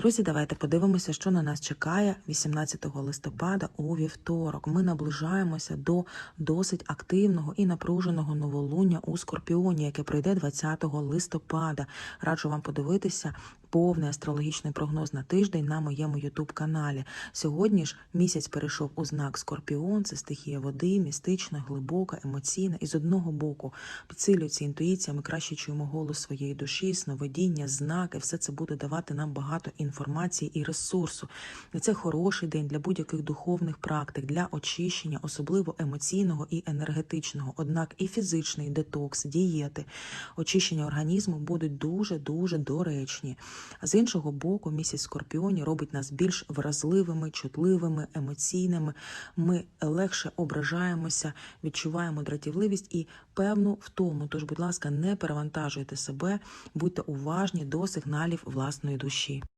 Друзі, давайте подивимося, що на нас чекає 18 листопада у вівторок. Ми наближаємося до досить активного і напруженого новолуння у Скорпіоні, яке пройде 20 листопада. Раджу вам подивитися повний астрологічний прогноз на тиждень на моєму ютуб каналі. Сьогодні ж місяць перейшов у знак Скорпіон, це стихія води, містична, глибока, емоційна. І з одного боку підсилюється інтуїція, ми краще чуємо голос своєї душі, сновидіння, знаки. Все це буде давати нам багато інформації і ресурсу. І це хороший день для будь-яких духовних практик, для очищення, особливо емоційного і енергетичного. Однак і фізичний детокс, дієти, очищення організму будуть дуже дуже доречні. З іншого боку, місяць Скорпіоні робить нас більш вразливими, чутливими, емоційними. Ми легше ображаємося, відчуваємо дратівливість і певну втому. Тож, будь ласка, не перевантажуйте себе, будьте уважні до сигналів власної душі.